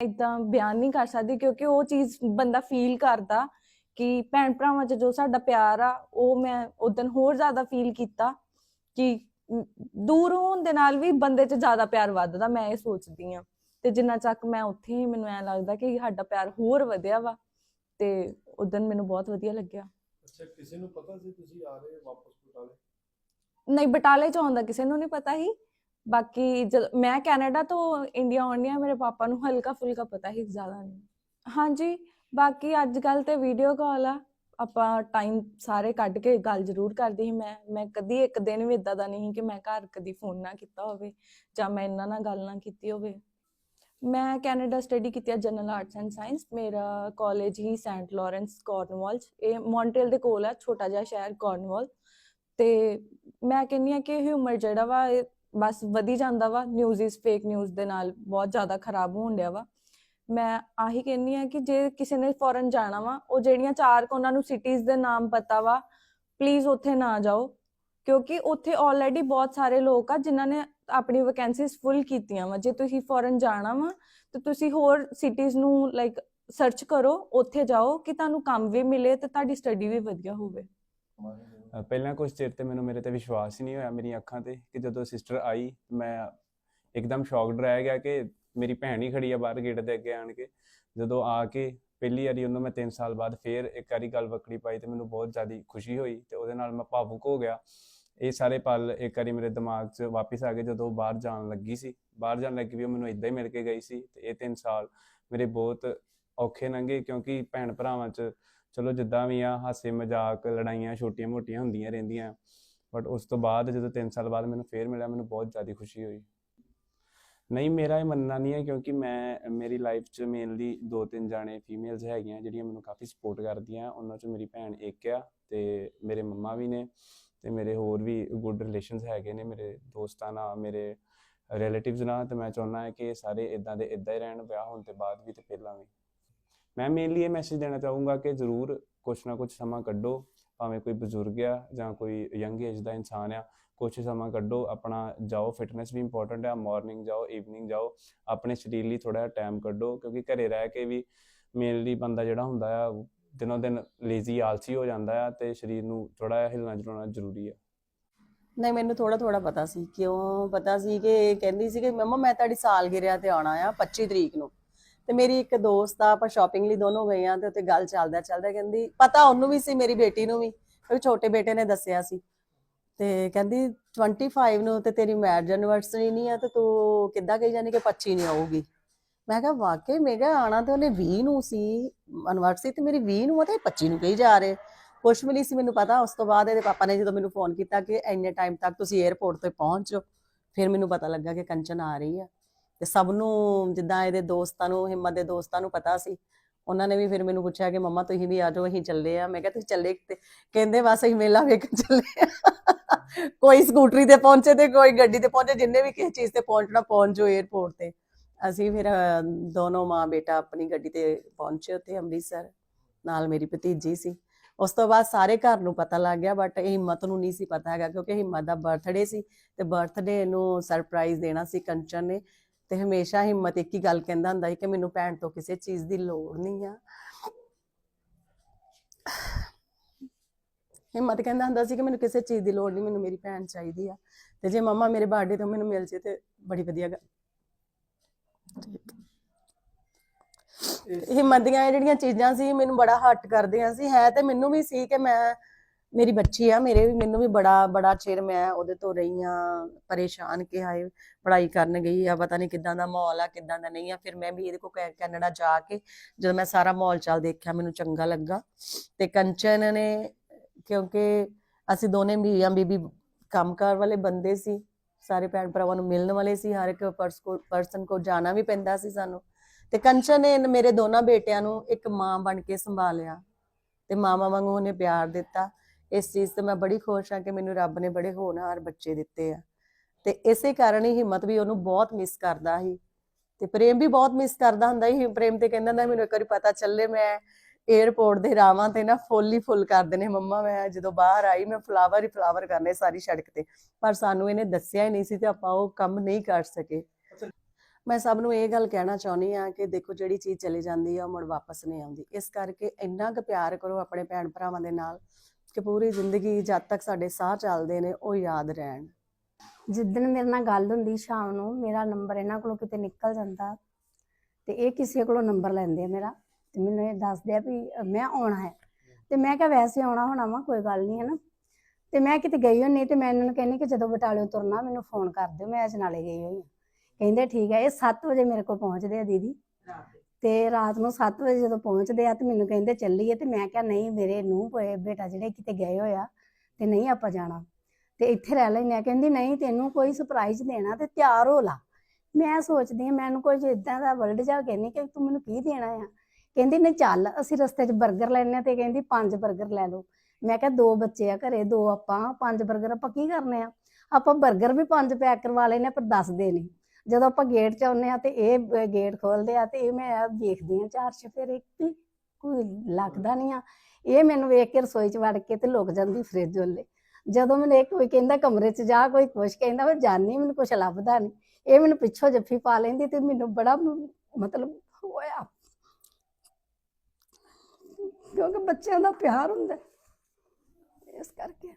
ਇਦਾਂ ਬਿਆਨ ਨਹੀਂ ਕਰ ਸਕਦੀ ਕਿਉਂਕਿ ਉਹ ਚੀਜ਼ ਬੰਦਾ ਫੀਲ ਕਰਦਾ ਕਿ ਭੈਣ ਭਰਾਵਾਂ 'ਚ ਜੋ ਸਾਡਾ ਪਿਆਰ ਆ ਉਹ ਮੈਂ ਉਦੋਂ ਹੋਰ ਜ਼ਿਆਦਾ ਫੀਲ ਕੀਤਾ ਕਿ ਦੂਰ ਹੋਣ ਦੇ ਨਾਲ ਵੀ ਬੰਦੇ 'ਚ ਜ਼ਿਆਦਾ ਪਿਆਰ ਵੱਧਦਾ ਮੈਂ ਇਹ ਸੋਚਦੀ ਆ ਤੇ ਜਿੰਨਾ ਚੱਕ ਮੈਂ ਉੱਥੇ ਹੀ ਮੈਨੂੰ ਐ ਲੱਗਦਾ ਕਿ ਸਾਡਾ ਪਿਆਰ ਹੋਰ ਵਧਿਆ ਵਾ ਤੇ ਉਦੋਂ ਮੈਨੂੰ ਬਹੁਤ ਵਧੀਆ ਲੱਗਿਆ। ਅੱਛਾ ਕਿਸੇ ਨੂੰ ਪਤਾ ਸੀ ਤੁਸੀਂ ਆ ਰਹੇ ਵਾਪਸ ਬਟਾਲੇ? ਨਹੀਂ ਬਟਾਲੇ ਚ ਆਉਂਦਾ ਕਿਸੇ ਨੂੰ ਨਹੀਂ ਪਤਾ ਹੀ ਬਾਕੀ ਜਦ ਮੈਂ ਕੈਨੇਡਾ ਤੋਂ ਇੰਡੀਆ ਆਉਣੀ ਆ, ਮੇਰੇ ਪਾਪਾ ਨੂੰ ਹਲਕਾ ਫੁਲਕਾ ਪਤਾ ਹੀ ਜ਼ਿਆਦਾ ਨਹੀਂ। ਹਾਂਜੀ, ਬਾਕੀ ਅੱਜ ਕੱਲ ਤੇ ਵੀਡੀਓ ਕਾਲ ਆ। ਆਪਾਂ ਟਾਈਮ ਸਾਰੇ ਕੱਢ ਕੇ ਗੱਲ ਜ਼ਰੂਰ ਕਰਦੀ ਸੀ। ਮੈਂ ਮੈਂ ਕਦੀ ਇੱਕ ਦਿਨ ਵੀ ਇਦਾਂ ਦਾ ਨਹੀਂ ਕਿ ਮੈਂ ਘਰ ਕਦੀ ਫੋਨ ਨਾ ਕੀਤਾ ਹੋਵੇ ਜਾਂ ਮੈਂ ਇਹਨਾਂ ਨਾਲ ਗੱਲ ਨਾ ਕੀਤੀ ਹੋਵੇ। ਮੈਂ ਕੈਨੇਡਾ ਸਟੱਡੀ ਕੀਤੀ ਹੈ ਜਨਰਲ ਆਰਟਸ ਐਂਡ ਸਾਇੰਸ ਮੇਰਾ ਕਾਲਜ ਹੀ ਸੈਂਟ ਲਾਰੈਂਸ ਕਾਰਨਵਾਲ 'ਚ। ਇਹ ਮੌਂਟਰੀਅਲ ਦੇ ਕੋਲ ਆ, ਛੋਟਾ ਜਿਹਾ ਸ਼ਹਿਰ ਕਾਰਨਵਾਲ ਤੇ ਮੈਂ ਕਹਿੰਨੀ ਆ ਕਿ ਹਿਊਮਰ ਜਿਹੜਾ ਵਾ ਬਸ ਵਧੀ ਜਾਂਦਾ ਵਾ ਨਿਊਜ਼ ਇਸ ਫੇਕ ਨਿਊਜ਼ ਦੇ ਨਾਲ ਬਹੁਤ ਜ਼ਿਆਦਾ ਖਰਾਬ ਹੋਣ ਡਿਆ ਵਾ। ਮੈਂ ਆਹੀ ਕਹਿੰਨੀ ਆ ਕਿ ਜੇ ਕਿਸੇ ਨੇ ਫੋਰਨ ਜਾਣਾ ਵਾ, ਉਹ ਜਿਹੜੀਆਂ ਚਾਰ ਕੁ ਉਹਨਾਂ ਨੂੰ ਸਿਟੀਜ਼ ਦੇ ਨਾਮ ਪਤਾ ਵਾ ਪਲੀਜ਼ ਉੱਥੇ ਨਾ ਜਾਓ। ਕਿਉਂਕਿ ਉੱਥੇ ਆਲਰੇਡੀ ਬਹੁਤ ਸਾਰੇ ਲੋਕ ਆ ਜਿਨ੍ਹਾਂ ਨੇ ਆਪਣੀ ਵੈਕੈਂਸੀਜ਼ ਫੁੱਲ ਕੀਤੀਆਂ ਵਾ। ਜੇ ਤੁਸੀਂ ਫੋਰਨ ਜਾਣਾ ਵਾ, ਤੇ ਤੁਸੀਂ ਹੋਰ ਸਿਟੀਜ਼ ਨੂੰ ਲਾਈਕ ਸਰਚ ਕਰੋ, ਉੱਥੇ ਜਾਓ ਕਿ ਤੁਹਾਨੂੰ ਕੰਮ ਵੀ ਮਿਲੇ ਤੇ ਤੁਹਾਡੀ ਸਟੱਡੀ ਵੀ ਵਧੀਆ ਹੋਵੇ। ਪਹਿਲਾਂ ਕੁਝ ਚਿਰ ਤੇ ਮੈਨੂੰ ਮੇਰੇ ਤੇ ਵਿਸ਼ਵਾਸ ਹੀ ਨਹੀਂ ਹੋਇਆ ਮੇਰੀਆਂ ਅੱਖਾਂ ਤੇ ਕਿ ਜਦੋਂ ਸਿਸਟਰ ਆਈ ਮੈਂ ਇੱਕਦਮ ਸ਼ੌਕਡ ਰਹਿ ਗਿਆ ਕਿ ਮੇਰੀ ਭੈਣ ਹੀ ਖੜੀ ਆ ਬਾਹਰ ਗੇਟ ਦੇ ਅੱਗੇ ਆਣ ਕੇ। ਜਦੋਂ ਆ ਕੇ ਪਹਿਲੀ ਵਾਰੀ ਉਹਨੂੰ ਮੈਂ 3 ਸਾਲ ਬਾਅਦ ਫੇਰ ਇੱਕ ਵਾਰੀ ਗੱਲ ਵਕੜੀ ਪਾਈ ਤੇ ਮੈਨੂੰ ਬਹੁਤ ਜ਼ਿਆਦਾ ਖੁਸ਼ੀ ਹੋਈ ਤੇ ਉਹਦੇ ਨਾਲ ਮੈਂ ਭਾਵੁਕ ਹੋ ਗਿਆ। ਇਹ ਸਾਰੇ ਪਲ ਇੱਕ ਵਾਰੀ ਮੇਰੇ ਦਿਮਾਗ 'ਚ ਵਾਪਸ ਆ ਗਏ ਜਦੋਂ ਬਾਹਰ ਜਾਣ ਲੱਗੀ ਸੀ। ਬਾਹਰ ਜਾਣ ਲੱਗੀ ਵੀ ਉਹ ਮੈਨੂੰ ਇਦਾਂ ਹੀ ਮਿਲ ਕੇ ਗਈ ਸੀ ਤੇ ਇਹ 3 ਸਾਲ ਮੇਰੇ ਬਹੁਤ ਔਖੇ ਲੰਘੇ ਕਿਉਂਕਿ ਭੈਣ ਭਰਾਵਾਂ 'ਚ ਚਲੋ ਜਿੱਦਾਂ ਵੀ ਆ, ਹਾਸੇ ਮਜ਼ਾਕ ਲੜਾਈਆਂ ਛੋਟੀਆਂ ਮੋਟੀਆਂ ਹੁੰਦੀਆਂ ਰਹਿੰਦੀਆਂ। ਬਟ ਉਸ ਤੋਂ ਬਾਅਦ ਜਦੋਂ 3 ਸਾਲ ਬਾਅਦ ਮੈਨੂੰ ਫੇਰ ਮਿਲਿਆ, ਮੈਨੂੰ ਬਹੁਤ ਜ਼ਿਆਦਾ ਖੁਸ਼ੀ ਹੋਈ। ਨਹੀਂ, ਮੇਰਾ ਇਹ ਮੰਨਣਾ ਨਹੀਂ ਹੈ ਕਿਉਂਕਿ ਮੈਂ, ਮੇਰੀ ਲਾਈਫ 'ਚ ਮੇਨਲੀ ਦੋ ਤਿੰਨ ਜਾਣੇ ਫੀਮੇਲਸ ਹੈਗੀਆਂ ਜਿਹੜੀਆਂ ਮੈਨੂੰ ਕਾਫੀ ਸਪੋਰਟ ਕਰਦੀਆਂ। ਉਹਨਾਂ 'ਚ ਮੇਰੀ ਭੈਣ ਇੱਕ ਆ ਤੇ ਮੇਰੇ ਮੰਮਾ ਵੀ ਨੇ ਤੇ ਮੇਰੇ ਹੋਰ ਵੀ ਗੁੱਡ ਰਿਲੇਸ਼ਨਸ ਹੈਗੇ ਨੇ, ਮੇਰੇ ਦੋਸਤਾਂ ਨਾਲ, ਮੇਰੇ ਰਿਲੇਟਿਵਸ ਨਾਲ। ਤੇ ਮੈਂ ਚਾਹੁੰਦਾ ਹਾਂ ਕਿ ਸਾਰੇ ਇਦਾਂ ਦੇ ਇਦਾਂ ਹੀ ਰਹਿਣ, ਵਿਆਹ ਹੋਣ ਤੇ ਬਾਅਦ ਵੀ ਤੇ ਪਹਿਲਾਂ ਵੀ। ਮੈਂ ਮੇਨਲੀ ਇਹ ਮੈਸੇਜ ਦੇਣਾ ਚਾਹੂੰਗਾ ਕਿ ਜ਼ਰੂਰ ਕੁਛ ਨਾ ਕੁਛ ਸਮਾਂ ਕੱਢੋ, ਭਾਵੇਂ ਕੋਈ ਬਜ਼ੁਰਗ ਆ ਜਾਂ ਕੋਈ ਯੰਗ ਏਜ ਦਾ ਇਨਸਾਨ ਆ, ਕੁਛ ਸਮਾਂ ਕੱਢੋ, ਆਪਣਾ ਜਾਓ ਫਿਟਨੈਸ ਵੀ ਇੰਪੋਰਟੈਂਟ ਆ ਮਾਰਨਿੰਗ ਜਾਓ ਈਵਨਿੰਗ ਜਾਓ, ਆਪਣੇ ਸਰੀਰ ਲਈ ਥੋੜਾ ਟਾਈਮ ਕੱਢੋ, ਕਿਉਂਕਿ ਘਰੇ ਰਹਿ ਕੇ ਵੀ ਮੇਨਲੀ ਬੰਦਾ ਜਿਹੜਾ ਹੁੰਦਾ ਆ, ਦਿਨੋਂ ਦਿਨ ਲੇਜ਼ੀ ਆਲਸੀ ਹੋ ਜਾਂਦਾ ਆ ਤੇ ਸਰੀਰ ਨੂੰ ਥੋੜਾ ਹਿਲਣਾ ਜੁਲਾਉਣਾ ਜ਼ਰੂਰੀ ਆ। ਨਹੀਂ, ਮੈਨੂੰ ਥੋੜਾ ਥੋੜਾ ਪਤਾ ਸੀ, ਕਿਉਂ ਪਤਾ ਸੀ ਕਿ ਕਹਿੰਦੀ ਸੀ ਕਿ ਮੰਮਾ ਮੈਂ ਤੁਹਾਡੀ ਸਾਲਗਿਰਿਆ ਤੇ ਆਉਣਾ ਆ 25 ਤਰੀਕ ਨੂੰ। ਤੇ ਮੇਰੀ ਇੱਕ ਦੋਸਤ ਆ, ਆਪਾਂ ਸ਼ਾਪਿੰਗ ਲਈ ਦੋਨੋਂ ਗਏ ਆ ਤੇ ਉੱਤੇ ਗੱਲ ਚੱਲਦਾ ਚੱਲਦਾ ਕਹਿੰਦੀ, ਪਤਾ ਉਹਨੂੰ ਵੀ ਸੀ, ਮੇਰੀ ਬੇਟੀ ਨੂੰ ਵੀ ਕਿਉਂਕਿ ਛੋਟੇ ਬੇਟੇ ਨੇ ਦੱਸਿਆ ਸੀ। ਤੇ ਕਹਿੰਦੀ 25 ਨੂੰ ਤੇ ਤੇਰੀ ਮੈਰਿਜ ਐਨਵਰਸਰੀ ਨਹੀਂ ਆ ਤੇ ਤੂੰ ਕਿੱਦਾਂ ਕਹੀ ਜਾਨੀ ਕਿ 25 ਨਹੀਂ ਆਊਗੀ? ਮੈਂ ਕਿਹਾ, ਵਾਕਈ ਮੈਂ ਆਣਾ ਤੇ ਉਹਨੇ 20 ਨੂੰ ਸੀ ਐਨਵਰਸਰੀ ਤੇ ਮੇਰੀ 20 ਨੂੰ ਆ ਤੇ 25 ਨੂੰ ਕਹੀ ਜਾ ਰਹੇ। ਕੁਛ ਮਿਲੀ ਸੀ ਮੈਨੂੰ ਪਤਾ, ਉਸ ਤੋਂ ਬਾਅਦ ਇਹਦੇ ਪਾਪਾ ਨੇ ਜਦੋਂ ਮੈਨੂੰ ਫੋਨ ਕੀਤਾ ਕਿ ਇੰਨੇ ਟਾਈਮ ਤੱਕ ਤੁਸੀਂ 에ਅਰਪੋਰਟ ਤੇ ਪਹੁੰਚ ਜਾਓ, ਫਿਰ ਮੈਨੂੰ ਪਤਾ ਲੱਗਾ ਕਿ ਕੰਚਨ ਆ ਰਹੀ ਆ। ਤੇ ਸਭ ਨੂੰ ਜਿੱਦਾਂ ਇਹਦੇ ਦੋਸਤਾਂ ਨੂੰ, ਹਿੰਮਤ ਦੇ ਦੋਸਤਾਂ ਨੂੰ ਪਤਾ ਸੀ। ਉਹਨਾਂ ਨੇ ਵੀ ਫਿਰ ਮੈਨੂੰ ਪੁੱਛਿਆ ਕਿ ਮੰਮਾ ਤੁਸੀਂ ਵੀ ਆ ਜਾਓ, ਅਸੀਂ ਚੱਲੇ ਆ। ਮੈਂ ਕਿਹਾ, ਤੁਸੀਂ ਚੱਲੇ ਕਿਤੇ ਕਹਿੰਦੇ, ਬਸ ਅਸੀਂ ਮੇਲਾ ਵੇਖਣ ਚੱਲੇ ਆ। ਕੋਈ ਸਕੂਟਰੀ ਤੇ ਪਹੁੰਚੇ ਤੇ ਕੋਈ ਗੱਡੀ ਤੇ ਪਹੁੰਚੇ, ਜਿੰਨੇ ਵੀ ਕਿਸੇ ਚੀਜ਼ ਤੇ ਪਹੁੰਚਣਾ, ਪਹੁੰਚ ਜਾਓ 에ਅਰਪੋਰਟ ਤੇ। ਅਸੀਂ ਫਿਰ ਦੋਨੋਂ ਮਾਂ ਬੇਟਾ ਆਪਣੀ ਗੱਡੀ ਤੇ ਪਹੁੰਚੇ ਉੱਥੇ ਅੰਮ੍ਰਿਤਸਰ। ਨਾਲ ਮੇਰੀ ਭਤੀਜੀ ਸੀ। ਉਸ ਤੋਂ ਬਾਅਦ ਸਾਰੇ ਘਰ ਨੂੰ ਪਤਾ ਲੱਗ ਗਿਆ ਬਟ ਹਿੰਮਤ ਨੂੰ ਨਹੀਂ ਸੀ ਪਤਾ ਹੈਗਾ, ਕਿਉਂਕਿ ਹਿੰਮਤ ਦਾ ਬਰਥਡੇ ਸੀ ਤੇ ਬਰਥਡੇ ਨੂੰ ਸਰਪ੍ਰਾਈਜ਼ ਦੇਣਾ ਸੀ ਕੰਚਨ ਨੇ। ਤੇ ਹਮੇਸ਼ਾ ਹਿੰਮਤ ਇੱਕ ਹੀ ਗੱਲ ਕਹਿੰਦਾ ਹੁੰਦਾ ਸੀ ਕਿ ਮੈਨੂੰ ਭੈਣ ਤੋਂ ਕਿਸੇ ਚੀਜ਼ ਦੀ ਲੋੜ ਨਹੀਂ ਆ। ਹਿੰਮਤ ਕਹਿੰਦਾ ਹੁੰਦਾ ਸੀ ਕਿ ਮੈਨੂੰ ਕਿਸੇ ਚੀਜ਼ ਦੀ ਲੋੜ ਨਹੀਂ ਮੈਨੂੰ ਮੇਰੀ ਭੈਣ ਚਾਹੀਦੀ ਆ। ਤੇ ਜੇ ਮੰਮਾ ਮੇਰੇ ਬਰਥਡੇ ਤੋਂ ਮੈਨੂੰ ਮਿਲ ਜੇ ਤੇ ਬੜੀ ਵਧੀਆ ਗੱਲ। ਹਿੰਮਤ ਦੀਆਂ ਜਿਹੜੀਆਂ ਚੀਜ਼ਾਂ ਸੀ ਮੈਨੂੰ ਬੜਾ ਹੱਟ ਕਰਦੀਆਂ ਸੀ। ਹੈ ਤੇ ਮੈਨੂੰ ਵੀ ਸੀ ਕਿ ਮੈਂ ਮੇਰੀ ਬੱਚੀ ਆ, ਮੇਰੇ ਵੀ, ਮੈਨੂੰ ਵੀ ਬੜਾ ਬੜਾ ਚਿਰ ਮੈਂ ਉਹਦੇ ਤੋਂ ਰਹੀ ਆ ਪਰੇਸ਼ਾਨ ਕਿ ਹਾਏ, ਪੜ੍ਹਾਈ ਕਰਨ ਗਈ ਆ, ਪਤਾ ਨਹੀਂ ਕਿੱਦਾਂ ਦਾ ਮਾਹੌਲ ਆ, ਕਿੱਦਾਂ ਦਾ ਨਹੀਂ ਆ, ਫਿਰ ਮੈਂ ਵੀ ਇਹਦੇ ਕੋ, ਕੈਨੇਡਾ ਜਾ ਕੇ ਜਦੋਂ ਮੈਂ ਸਾਰਾ ਮਾਹੌਲ ਚਾਲ ਦੇਖਿਆ, ਮੈਨੂੰ ਚੰਗਾ ਲੱਗਾ ਤੇ ਕੰਚਨ ਨੇ, ਕਿਉਂਕਿ ਅਸੀਂ ਦੋਨੇ ਵੀ ਆ, ਬੀਬੀ ਕੰਮਕਾਰ ਵਾਲੇ ਬੰਦੇ ਸੀ, ਸਾਰੇ ਭੈਣ ਭਰਾਵਾਂ ਨੂੰ ਮਿਲਣ ਵਾਲੇ ਸੀ, ਹਰ ਇੱਕ ਪਰਸਨ ਕੋ ਜਾਣਾ ਵੀ ਪੈਂਦਾ ਸੀ ਸਾਨੂੰ ਤੇ ਕੰਚਨ ਨੇ ਮੇਰੇ ਦੋਨਾਂ ਬੇਟਿਆਂ ਨੂੰ ਇੱਕ ਮਾਂ ਬਣ ਕੇ ਸੰਭਾਲਿਆ ਤੇ ਮਾਮਾ ਵਾਂਗੂ ਉਹਨੇ ਪਿਆਰ ਦਿੱਤਾ ਇਸ ਚੀਜ਼ ਤੇ ਮੈਂ ਬੜੀ ਖੁਸ਼ ਹਾਂ ਕਿ ਮੈਨੂੰ ਰੱਬ ਨੇ ਬੜੇ ਹੋਣਹਾਰ ਬੱਚੇ ਦਿੱਤੇ ਆ। ਤੇ ਇਸੇ ਕਾਰਨ ਹੀ ਹਿੰਮਤ ਵੀ ਉਹਨੂੰ ਬਹੁਤ ਮਿਸ ਕਰਦਾ ਸੀ। ਤੇ ਪ੍ਰੇਮ ਵੀ ਬਹੁਤ ਮਿਸ ਕਰਦਾ ਹੁੰਦਾ ਸੀ। ਪ੍ਰੇਮ ਤੇ ਕਹਿੰਦਾ ਹੁੰਦਾ ਮੈਨੂੰ ਇੱਕ ਵਾਰੀ ਪਤਾ ਚੱਲੇ ਮੈਂ 에ਅਰਪੋਰਟ ਦੇ ਰਾਵਾਂ ਤੇ ਨਾ ਫੁੱਲ ਹੀ ਫੁੱਲ ਕਰ ਦੇਣੇ। ਮੰਮਾ, ਮੈਂ ਜਦੋਂ ਬਾਹਰ ਆਈ, ਮੈਂ ਫਲਾਵਰ ਹੀ ਫਲਾਵਰ ਕਰਨੇ ਸਾਰੀ ਸੜਕ ਤੇ। ਪਰ ਸਾਨੂੰ ਇਹਨੇ ਦੱਸਿਆ ਹੀ ਨਹੀਂ ਸੀ ਤੇ ਆਪਾਂ ਉਹ ਕੰਮ ਨਹੀਂ ਕਰ ਸਕੇ। ਮੈਂ ਸਭ ਨੂੰ ਇਹ ਗੱਲ ਕਹਿਣਾ ਚਾਹੁੰਦੀ ਆ ਕਿ ਦੇਖੋ ਜਿਹੜੀ ਚੀਜ਼ ਚਲੀ ਜਾਂਦੀ ਆ, ਉਹ ਮੁੜ ਵਾਪਸ ਨਹੀਂ ਆਉਂਦੀ। ਇਸ ਕਰਕੇ ਇੰਨਾ ਕੁ ਪਿਆਰ ਕਰੋ ਆਪਣੇ ਭੈਣ ਭਰਾਵਾਂ ਦੇ ਨਾਲ। ਕਿ ਪੂਰੀ ਜ਼ਿੰਦਗੀ ਜਦ ਤੱਕ ਸਾਡੇ ਸਾਹ ਚੱਲਦੇ ਨੇ, ਉਹ ਯਾਦ ਰਹਿਣ। ਜਿੱਦਣ ਮੇਰੇ ਨਾਲ ਗੱਲ ਹੁੰਦੀ ਸ਼ਾਮ ਨੂੰ, ਮੇਰਾ ਨੰਬਰ ਇਹਨਾਂ ਕੋਲੋਂ ਕਿਤੇ ਨਿਕਲ ਜਾਂਦਾ ਤੇ ਇਹ ਕਿਸੇ ਕੋਲੋਂ ਨੰਬਰ ਲੈਂਦੇ ਆ ਮੇਰਾ ਤੇ ਮੈਨੂੰ ਇਹ ਦੱਸਦੇ ਆ ਵੀ ਮੈਂ ਆਉਣਾ ਹੈ। ਤੇ ਮੈਂ ਕਿਹਾ ਵੈਸੇ ਆਉਣਾ ਹੋਣਾ ਵਾ, ਕੋਈ ਗੱਲ ਨਹੀਂ ਹੈ ਨਾ ਤੇ ਮੈਂ ਕਿਤੇ ਗਈ ਹੋਣੀ ਤੇ ਮੈਂ ਇਹਨਾਂ ਨੂੰ ਕਹਿੰਦੀ ਕਿ ਜਦੋਂ ਬਟਾਲਿਓਂ ਤੁਰਨਾ, ਮੈਨੂੰ ਫੋਨ ਕਰ ਦਿਓ, ਮੈਂ ਅਜਨਾਲੇ ਗਈ ਹੋਈ ਹਾਂ ਕਹਿੰਦੇ ਠੀਕ ਹੈ ਇਹ 7 ਵਜੇ ਮੇਰੇ ਕੋਲ ਪਹੁੰਚਦੇ ਆ ਦੀਦੀ। ਤੇ ਰਾਤ ਨੂੰ 7 ਵਜੇ ਜਦੋਂ ਪਹੁੰਚਦੇ ਆ ਤੇ ਮੈਨੂੰ ਕਹਿੰਦੇ ਚੱਲੀਏ ਤੇ ਮੈਂ ਕਿਹਾ ਨਹੀਂ ਮੇਰੇ ਨੂੰ ਬੇਟਾ ਜਿਹੜੇ ਕਿਤੇ ਗਏ ਹੋਇਆ ਤੇ ਨਹੀਂ ਆਪਾਂ ਜਾਣਾ। ਤੇ ਇੱਥੇ ਰਹਿ ਲੈਨੇ ਆ। ਕਹਿੰਦੀ ਨਹੀਂ ਤੈਨੂੰ ਕੋਈ ਸਰਪ੍ਰਾਈਜ਼ ਦੇਣਾ ਤੇ ਤਿਆਰ ਹੋ ਲਾ। ਮੈਂ ਸੋਚਦੀ ਆ ਮੈਨੂੰ ਕੁਝ ਇਦਾਂ ਦਾ ਵਰਲਡ ਜਾ ਕਹਿੰਦੀ ਕਿ ਤੂੰ ਮੈਨੂੰ ਕੀ ਦੇਣਾ ਆ? ਕਹਿੰਦੀ ਨੇ ਚੱਲ, ਅਸੀਂ ਰਸਤੇ 'ਚ 버ਗਰ ਲੈਣੇ ਆ ਤੇ ਕਹਿੰਦੀ ਪੰਜ 버ਗਰ ਲੈ ਲਓ। ਮੈਂ ਕਿਹਾ ਦੋ ਬੱਚੇ ਆ ਘਰੇ, ਦੋ ਆਪਾਂ, ਪੰਜ 버ਗਰ ਆਪਾਂ ਕੀ ਕਰਨੇ ਆ? ਆਪਾਂ 버ਗਰ ਵੀ ਪੰਜ ਪੈਕ ਕਰਵਾ ਲੈਣੇ ਪਰ ਦੱਸ ਦੇ ਨਹੀਂ। ਜਦੋਂ ਆਪਾਂ ਗੇਟ 'ਚ ਆਉਂਦੇ ਆ ਤੇ ਇਹ ਗੇਟ ਖੋਲਦੇ ਆ ਤੇ ਇਹ ਮੈਂ ਵੇਖਦੀ ਆ ਚਾਰ ਚਫੇਰੇ ਵੀ ਕੋਈ ਲੱਗਦਾ ਨਹੀਂ ਆ। ਇਹ ਮੈਨੂੰ ਵੇਖ ਕੇ ਰਸੋਈ 'ਚ ਵੜ ਕੇ ਤੇ ਲੁਕ ਜਾਂਦੀ ਫ੍ਰਿਜ ਵੱਲੇ ਜਦੋਂ ਮੈਨੂੰ ਇਹ ਕੋਈ ਕਹਿੰਦਾ ਕਮਰੇ 'ਚ ਜਾ, ਕੋਈ ਕੁਛ ਕਹਿੰਦਾ, ਮੈਂ ਜਾਣੀ ਮੈਨੂੰ ਕੁਛ ਲੱਭਦਾ ਨਹੀਂ। ਇਹ ਮੈਨੂੰ ਪਿੱਛੋਂ ਜੱਫੀ ਪਾ ਲੈਂਦੀ ਤੇ ਮੈਨੂੰ ਬੜਾ ਮਤਲਬ ਹੋਇਆ। ਕਿਉਂਕਿ ਬੱਚਿਆਂ ਦਾ ਪਿਆਰ ਹੁੰਦਾ ਇਸ ਕਰਕੇ।